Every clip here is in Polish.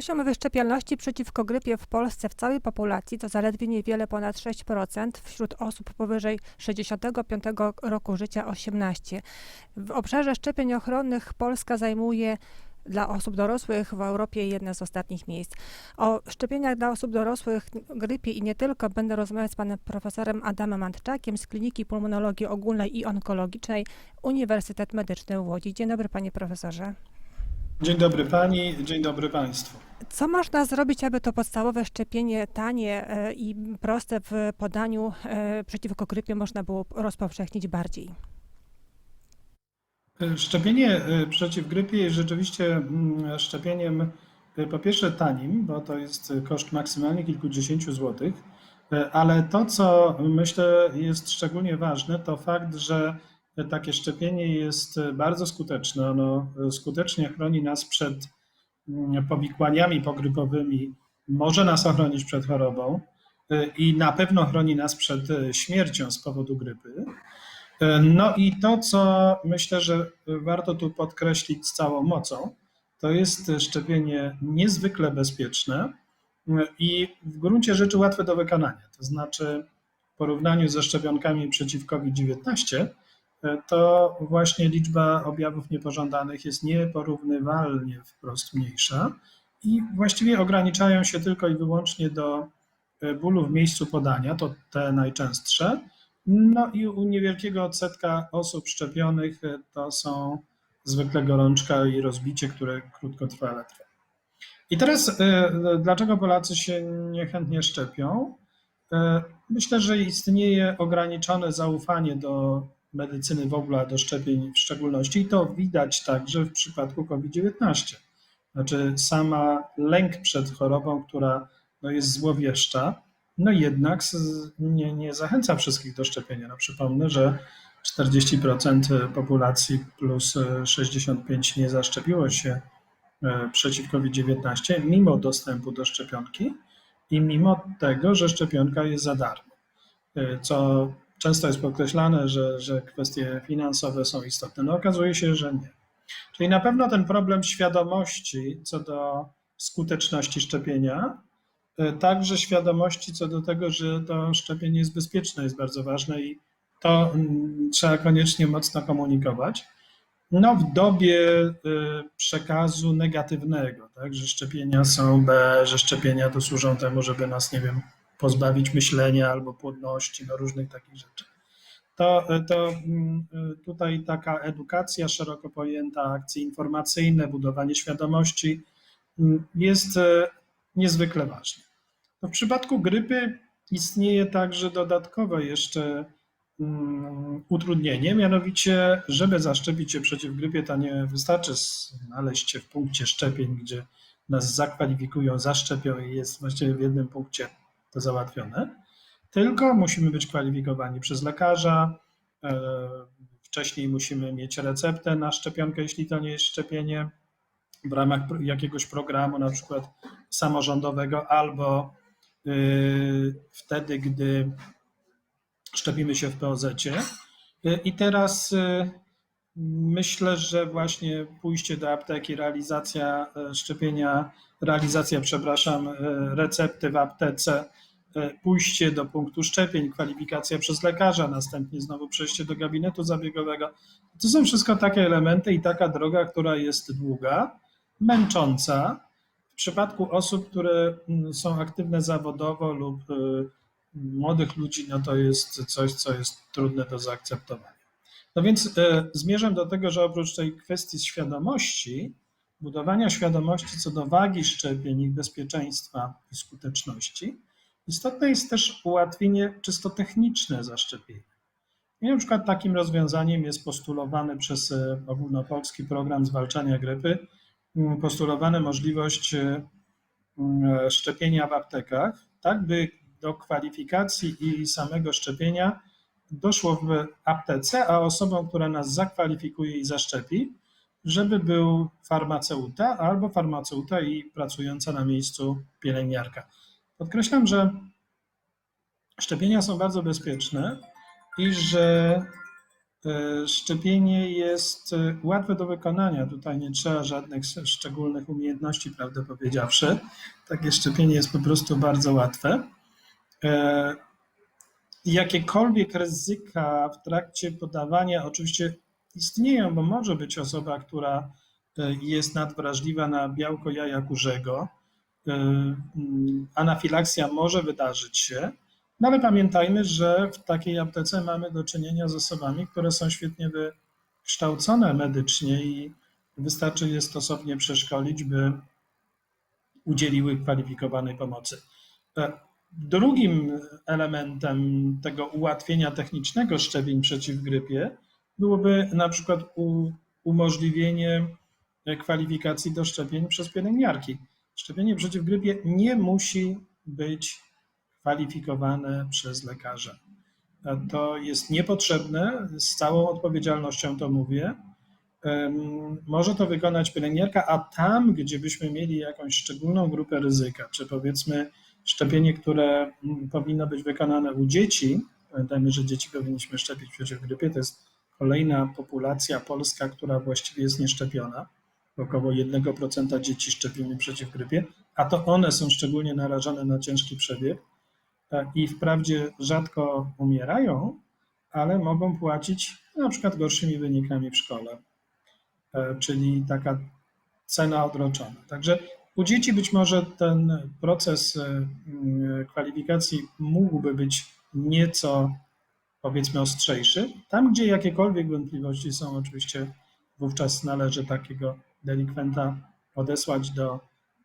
Poziom wyszczepialności przeciwko grypie w Polsce w całej populacji to zaledwie niewiele ponad 6%, wśród osób powyżej 65 roku życia 18. W obszarze szczepień ochronnych Polska zajmuje dla osób dorosłych w Europie jedne z ostatnich miejsc. O szczepieniach dla osób dorosłych, grypie i nie tylko będę rozmawiać z panem profesorem Adamem Antczakiem z Kliniki Pulmonologii Ogólnej i Onkologicznej Uniwersytet Medyczny w Łodzi. Dzień dobry panie profesorze. Dzień dobry pani, dzień dobry państwu. Co można zrobić, aby to podstawowe szczepienie tanie e, i proste w podaniu e, przeciwko grypie można było rozpowszechnić bardziej? Szczepienie y, przeciw grypie jest rzeczywiście mm, szczepieniem po pierwsze tanim, bo to jest koszt maksymalnie kilkudziesięciu złotych, ale to, co myślę jest szczególnie ważne, to fakt, że takie szczepienie jest bardzo skuteczne. Ono skutecznie chroni nas przed mm, powikłaniami pogrypowymi, może nas ochronić przed chorobą i na pewno chroni nas przed śmiercią z powodu grypy. No i to, co myślę, że warto tu podkreślić z całą mocą, to jest szczepienie niezwykle bezpieczne i w gruncie rzeczy łatwe do wykonania. To znaczy, w porównaniu ze szczepionkami przeciw COVID-19, to właśnie liczba objawów niepożądanych jest nieporównywalnie wprost mniejsza i właściwie ograniczają się tylko i wyłącznie do bólu w miejscu podania, to te najczęstsze, no i u niewielkiego odsetka osób szczepionych e, to są zwykle gorączka i rozbicie, które krótkotrwale trwa. I teraz e, dlaczego Polacy się niechętnie szczepią? E, myślę, że istnieje ograniczone zaufanie do medycyny w ogóle, do szczepień w szczególności i to widać także w przypadku COVID-19. Znaczy sama lęk przed chorobą, która no, jest złowieszcza, no jednak nie, nie zachęca wszystkich do szczepienia. No przypomnę, że 40% populacji plus 65 nie zaszczepiło się e, przeciw COVID-19, mimo dostępu do szczepionki i mimo tego, że szczepionka jest za darmo. E, co często jest podkreślane, że, że kwestie finansowe są istotne. No okazuje się, że nie. Czyli na pewno ten problem świadomości co do skuteczności szczepienia E, także świadomości co do tego, że to szczepienie jest bezpieczne, jest bardzo ważne i to mm, trzeba koniecznie mocno komunikować. No, w dobie e, przekazu negatywnego, tak, że szczepienia są B, że szczepienia to służą temu, żeby nas, nie wiem, pozbawić myślenia albo płodności, no różnych takich rzeczy. To, e, to mm, tutaj taka edukacja szeroko pojęta, akcje informacyjne, budowanie świadomości mm, jest niezwykle ważne. No w przypadku grypy istnieje także dodatkowe jeszcze um, utrudnienie, mianowicie, żeby zaszczepić się przeciw grypie, to nie wystarczy znaleźć się w punkcie szczepień, gdzie nas zakwalifikują, zaszczepią i jest właściwie w jednym punkcie to załatwione, tylko musimy być kwalifikowani przez lekarza. E, wcześniej musimy mieć receptę na szczepionkę, jeśli to nie jest szczepienie w ramach jakiegoś programu, na przykład samorządowego, albo y, wtedy, gdy szczepimy się w POZ. Y, I teraz y, myślę, że właśnie pójście do apteki, realizacja szczepienia, realizacja, przepraszam, recepty w aptece, pójście do punktu szczepień, kwalifikacja przez lekarza, następnie znowu przejście do gabinetu zabiegowego. To są wszystko takie elementy i taka droga, która jest długa męcząca w przypadku osób, które mm, są aktywne zawodowo lub y, młodych ludzi, no to jest coś, co jest trudne do zaakceptowania. No więc y, zmierzam do tego, że oprócz tej kwestii świadomości, budowania świadomości co do wagi szczepień, ich bezpieczeństwa i skuteczności, istotne jest też ułatwienie czysto techniczne zaszczepienia. I na przykład takim rozwiązaniem jest postulowany przez y, ogólnopolski program zwalczania grypy Mm, postulowana możliwość e, mm, szczepienia w aptekach, tak by do kwalifikacji i samego szczepienia doszło w aptece, a osobą, która nas zakwalifikuje i zaszczepi, żeby był farmaceuta albo farmaceuta i pracująca na miejscu pielęgniarka. Podkreślam, że szczepienia są bardzo bezpieczne i że E, Szczepienie jest e, łatwe do wykonania. Tutaj nie trzeba żadnych szczególnych umiejętności, prawdę powiedziawszy. Takie szczepienie jest po prostu bardzo łatwe. E, Jakiekolwiek ryzyka w trakcie podawania oczywiście istnieją, bo może być osoba, która e, jest nadwrażliwa na białko jaja kurzego. E, mm, Anafilaksja może wydarzyć się, no ale pamiętajmy, że w takiej aptece mamy do czynienia z osobami, które są świetnie wykształcone medycznie i wystarczy je stosownie przeszkolić, by udzieliły kwalifikowanej pomocy. Drugim elementem tego ułatwienia technicznego szczepień przeciw grypie byłoby na przykład umożliwienie kwalifikacji do szczepień przez pielęgniarki. Szczepienie przeciw grypie nie musi być kwalifikowane przez lekarza. To jest niepotrzebne, z całą odpowiedzialnością to mówię. Może to wykonać pielęgniarka, a tam, gdzie byśmy mieli jakąś szczególną grupę ryzyka, czy powiedzmy szczepienie, które mm, powinno być wykonane u dzieci, pamiętajmy, że dzieci powinniśmy szczepić przeciw grypie, to jest kolejna populacja polska, która właściwie jest nieszczepiona. Około 1% dzieci szczepimy przeciw grypie, a to one są szczególnie narażone na ciężki przebieg e, i wprawdzie rzadko umierają, ale mogą płacić na przykład gorszymi wynikami w szkole, E, czyli taka cena odroczona. Także u dzieci być może ten proces e, mm, kwalifikacji mógłby być nieco, powiedzmy, ostrzejszy. Tam, gdzie jakiekolwiek wątpliwości są, oczywiście wówczas należy takiego delikwenta odesłać do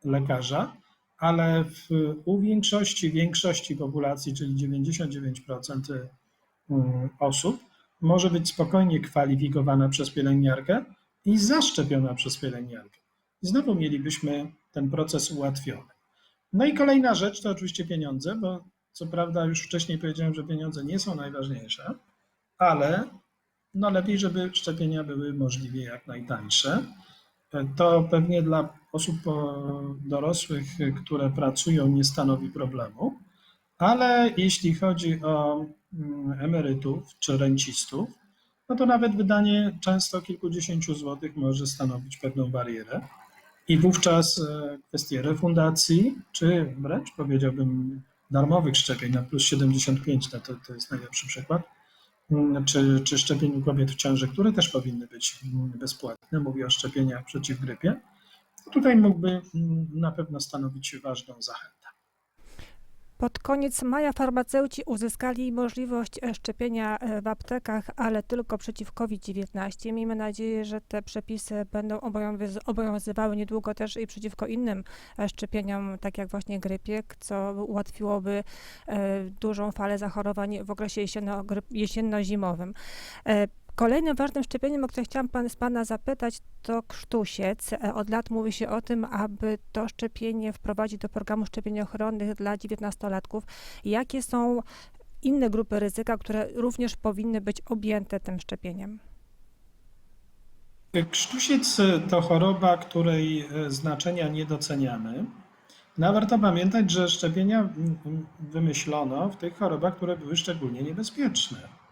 lekarza, ale w, u większości, większości populacji, czyli 99% mm, osób, może być spokojnie kwalifikowana przez pielęgniarkę i zaszczepiona przez pielęgniarkę. I znowu mielibyśmy ten proces ułatwiony. No i kolejna rzecz to oczywiście pieniądze, bo co prawda już wcześniej powiedziałem, że pieniądze nie są najważniejsze, ale no lepiej, żeby szczepienia były możliwie jak najtańsze. To pewnie dla osób dorosłych, które pracują, nie stanowi problemu, ale jeśli chodzi o mm, emerytów czy rencistów, no to nawet wydanie często kilkudziesięciu złotych może stanowić pewną barierę. I wówczas e, kwestie refundacji, czy wręcz powiedziałbym darmowych szczepień na plus 75, no to, to jest najlepszy przykład, mm, czy, czy szczepień u kobiet w ciąży, które też powinny być mm, bezpłatne. Mówię o szczepieniach przeciw grypie. Tutaj mógłby mm, na pewno stanowić ważną zachętę. Pod koniec maja farmaceuci uzyskali możliwość e, szczepienia e, w aptekach, ale tylko przeciw COVID-19. Miejmy nadzieję, że te przepisy będą obowiązy- obowiązywały niedługo też i przeciwko innym e, szczepieniom, tak jak właśnie grypie, co ułatwiłoby dużą falę zachorowań w okresie jesienno- jesienno-zimowym. E, Kolejnym ważnym szczepieniem, o które chciałam pan, z Pana zapytać, to krztusiec. E, Od lat mówi się o tym, aby to szczepienie wprowadzić do programu szczepień ochronnych dla 19-latków. Jakie są inne grupy ryzyka, które również powinny być objęte tym szczepieniem? Krztusiec to choroba, której e, znaczenia nie doceniamy. No, warto pamiętać, że szczepienia mm, mm, wymyślono w tych chorobach, które były szczególnie niebezpieczne.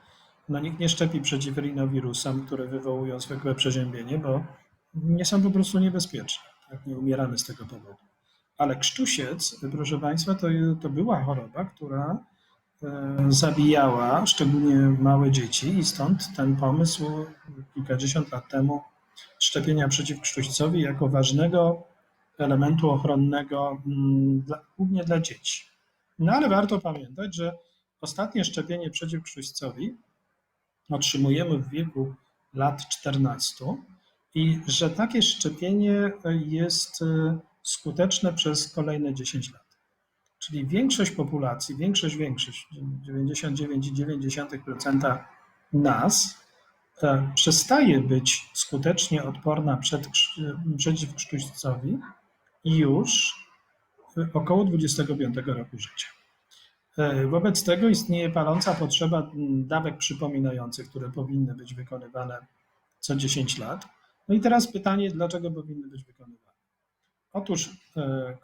No, nikt nie szczepi przeciw rinowirusom, które wywołują zwykłe przeziębienie, bo nie są po prostu niebezpieczne. Tak? Nie umieramy z tego powodu. Ale krztusiec, proszę Państwa, to, to była choroba, która e, zabijała szczególnie małe dzieci i stąd ten pomysł kilkadziesiąt lat temu szczepienia przeciw krztuścowi jako ważnego elementu ochronnego mm, dla, głównie dla dzieci. No ale warto pamiętać, że ostatnie szczepienie przeciw krztuścowi otrzymujemy w wieku lat 14 i że takie szczepienie jest e, skuteczne przez kolejne 10 lat. Czyli większość populacji, większość, większość, 99,9% nas e, przestaje być skutecznie odporna przed, krz- przeciw krztuścowi już około 25 roku życia. E, Wobec tego istnieje paląca potrzeba dawek przypominających, które powinny być wykonywane co 10 lat. No i teraz pytanie, dlaczego powinny być wykonywane? Otóż, e,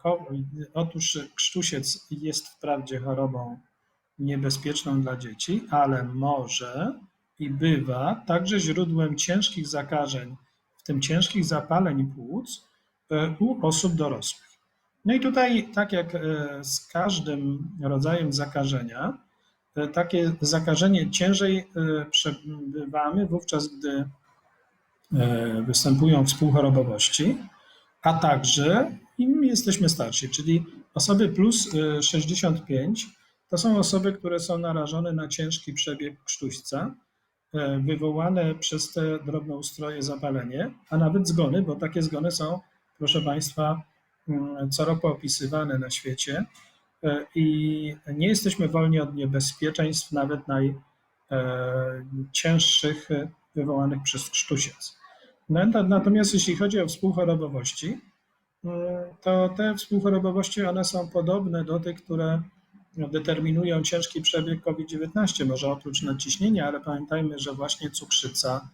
otóż krztusiec jest wprawdzie chorobą niebezpieczną dla dzieci, ale może i bywa także źródłem ciężkich zakażeń, w tym ciężkich zapaleń płuc e, u osób dorosłych. No i tutaj, tak jak e, z każdym rodzajem zakażenia, e, takie zakażenie ciężej e, przebywamy wówczas, gdy występują współchorobowości, a także im jesteśmy starsi, czyli osoby plus e, 65 to są osoby, które są narażone na ciężki przebieg krztuśca, wywołane przez te drobnoustroje zapalenie, a nawet zgony, bo takie zgony są, proszę Państwa, co roku opisywane na świecie e, i nie jesteśmy wolni od niebezpieczeństw, nawet najcięższych wywołanych przez krztusiec. No, na- Natomiast jeśli chodzi o współchorobowości, mm, to te współchorobowości one są podobne do tych, które determinują ciężki przebieg COVID-19, może oprócz nadciśnienia, ale pamiętajmy, że właśnie cukrzyca,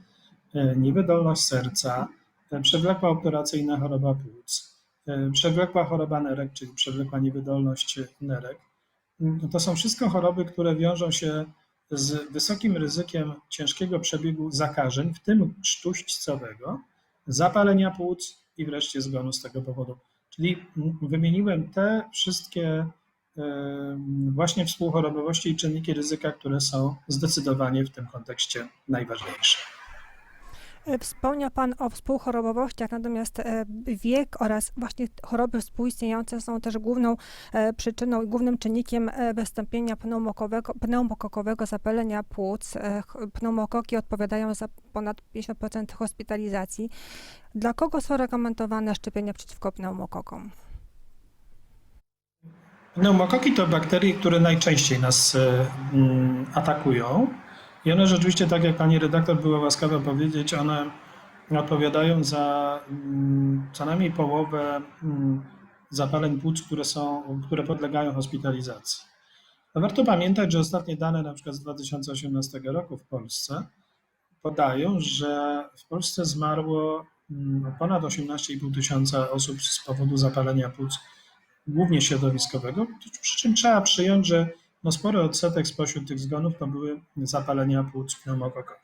e, niewydolność serca, e, przewlekła operacyjna choroba płuc, e, przewlekła choroba nerek, czyli przewlekła niewydolność nerek, mm, to są wszystko choroby, które wiążą się z wysokim ryzykiem ciężkiego przebiegu zakażeń, w tym krztuścowego, zapalenia płuc i wreszcie zgonu z tego powodu. Czyli mm, wymieniłem te wszystkie em, właśnie współchorobowości i czynniki ryzyka, które są zdecydowanie w tym kontekście najważniejsze. E, Wspomniał Pan o współchorobowościach, natomiast e, wiek oraz właśnie choroby współistniejące są też główną e, przyczyną i głównym czynnikiem wystąpienia pneumokowego, pneumokokowego zapalenia płuc. Pneumokoki odpowiadają za ponad 50% hospitalizacji. Dla kogo są rekomendowane szczepienia przeciwko pneumokokom? Pneumokoki to bakterie, które najczęściej nas atakują. I one rzeczywiście, tak jak pani redaktor była łaskawa powiedzieć, one odpowiadają za mm, co najmniej połowę mm, zapaleń płuc, które, są, które podlegają hospitalizacji. No warto pamiętać, że ostatnie dane, na przykład z 2018 roku w Polsce, podają, że w Polsce zmarło mm, ponad 18,5 tysiąca osób z powodu zapalenia płuc głównie środowiskowego, przy czym trzeba przyjąć, że no spory odsetek spośród tych zgonów to były zapalenia płuc pneumokokowe.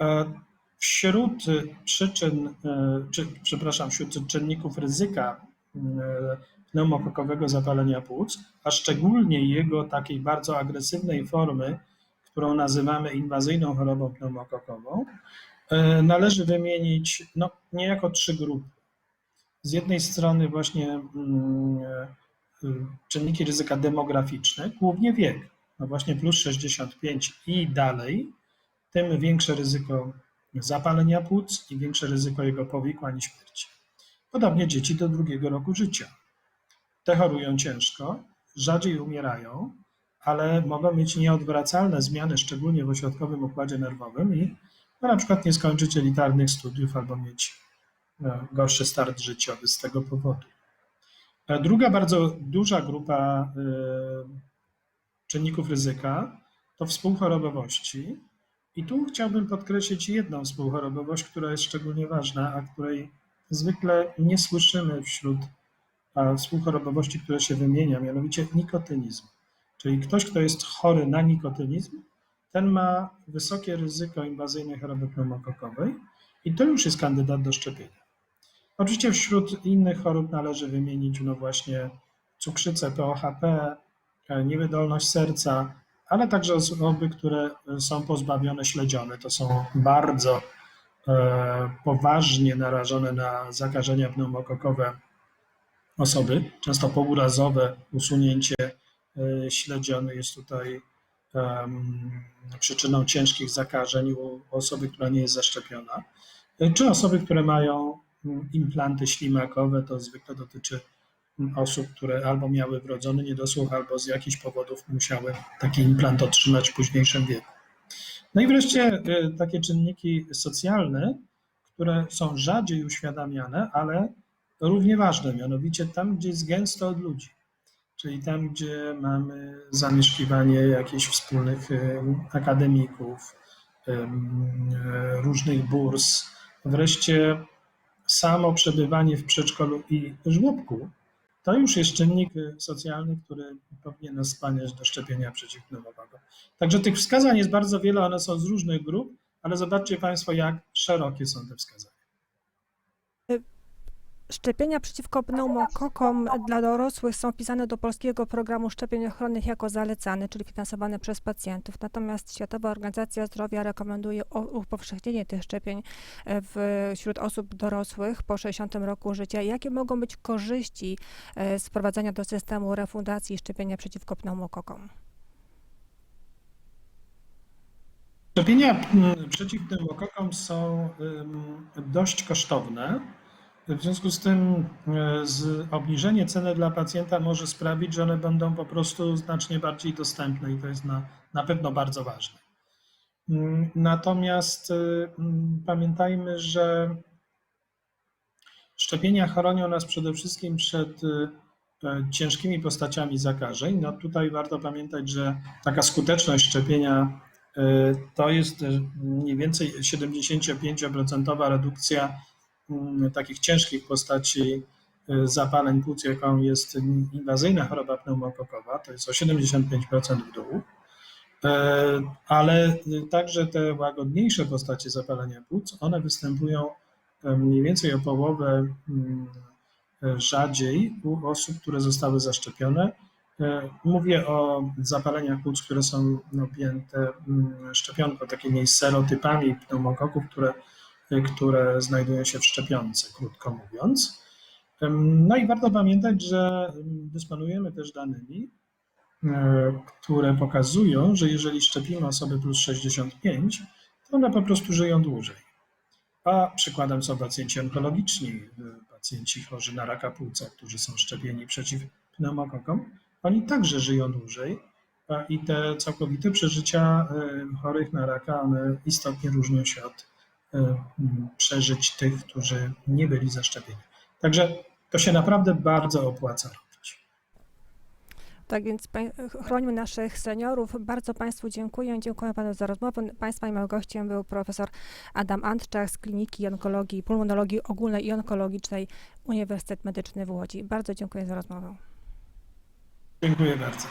E, Wśród przyczyn, e, czy, przepraszam, wśród czynników ryzyka e, pneumokokowego zapalenia płuc, a szczególnie jego takiej bardzo agresywnej formy, którą nazywamy inwazyjną chorobą pneumokokową, należy wymienić no, niejako trzy grupy z jednej strony właśnie mm, czynniki ryzyka demograficzne, głównie wiek, no właśnie plus 65 i dalej, tym większe ryzyko zapalenia płuc i większe ryzyko jego powikłań i śmierci. Podobnie dzieci do drugiego roku życia. Te chorują ciężko, rzadziej umierają, ale mogą mieć nieodwracalne zmiany, szczególnie w ośrodkowym układzie nerwowym i no, na przykład nie skończyć elitarnych studiów albo mieć e, gorszy start życiowy z tego powodu. Druga bardzo duża grupa e, czynników ryzyka to współchorobowości. I tu chciałbym podkreślić jedną współchorobowość, która jest szczególnie ważna, a której zwykle nie słyszymy wśród współchorobowości, które się wymienia, mianowicie nikotynizm. Czyli ktoś, kto jest chory na nikotynizm, ten ma wysokie ryzyko inwazyjnej choroby pneumokokowej i to już jest kandydat do szczepienia. Oczywiście wśród innych chorób należy wymienić no właśnie cukrzycę, POHP, e, niewydolność serca, ale także osoby, które są pozbawione śledziony. To są bardzo e, poważnie narażone na zakażenia pneumokokowe osoby, często pourazowe usunięcie e, śledziony jest tutaj przyczyną ciężkich zakażeń u osoby, która nie jest zaszczepiona, czy osoby, które mają implanty ślimakowe, to zwykle dotyczy osób, które albo miały wrodzony niedosłuch, albo z jakichś powodów musiały taki implant otrzymać w późniejszym wieku. No i wreszcie e, takie czynniki socjalne, które są rzadziej uświadamiane, ale równie ważne, mianowicie tam, gdzie jest gęsto od ludzi, czyli tam, gdzie mamy zamieszkiwanie jakichś wspólnych em, akademików, em, e, różnych burs, wreszcie samo przebywanie w przedszkolu i żłobku to już jest czynnik y, socjalny, który powinien nas skłaniać do szczepienia przeciwpneumokoko. Także tych wskazań jest bardzo wiele, one są z różnych grup, ale zobaczcie Państwo, jak szerokie są te wskazania. Szczepienia przeciwko pneumokokom dla dorosłych są wpisane do polskiego programu szczepień ochronnych jako zalecane, czyli finansowane przez pacjentów. Natomiast Światowa Organizacja Zdrowia rekomenduje upowszechnienie tych szczepień e, wśród osób dorosłych po 60 roku życia. Jakie mogą być korzyści e, z wprowadzenia do systemu refundacji szczepienia przeciwko pneumokokom? Szczepienia przeciw pneumokokom są dość kosztowne. W związku z tym y, z obniżenie ceny dla pacjenta może sprawić, że one będą po prostu znacznie bardziej dostępne i to jest na, na pewno bardzo ważne. Ym, Natomiast y, ym, pamiętajmy, że szczepienia chronią nas przede wszystkim przed e, ciężkimi postaciami zakażeń. No tutaj warto pamiętać, że taka skuteczność szczepienia to jest mniej więcej 75% redukcja mm, takich ciężkich postaci y, zapaleń płuc, jaką jest inwazyjna choroba pneumokokowa, to jest o 75% w dół. E, Ale także te łagodniejsze postacie zapalenia płuc, one występują e, mniej więcej o połowę mm, e, rzadziej u osób, które zostały zaszczepione. E, Mówię o zapaleniach płuc, które są objęte mm, szczepionką, takimi serotypami pneumokoków, które, e, które znajdują się w szczepionce, krótko mówiąc. No i warto pamiętać, że dysponujemy też danymi, e, które pokazują, że jeżeli szczepimy osoby plus 65, to one po prostu żyją dłużej. A przykładem są pacjenci onkologiczni, y, pacjenci chorzy na raka płuca, którzy są szczepieni przeciw pneumokokom. Oni także żyją dłużej i te całkowite przeżycia y, chorych na raka, one istotnie różnią się od przeżyć tych, którzy nie byli zaszczepieni. Także to się naprawdę bardzo opłaca robić. Tak więc chronimy naszych seniorów. Bardzo Państwu dziękuję. Dziękuję Panu za rozmowę. Państwa i moim gościem był profesor Adam Antczak z Kliniki Onkologii, Pulmonologii Ogólnej i Onkologicznej Uniwersytet Medyczny w Łodzi. Bardzo dziękuję za rozmowę. Dziękuję bardzo.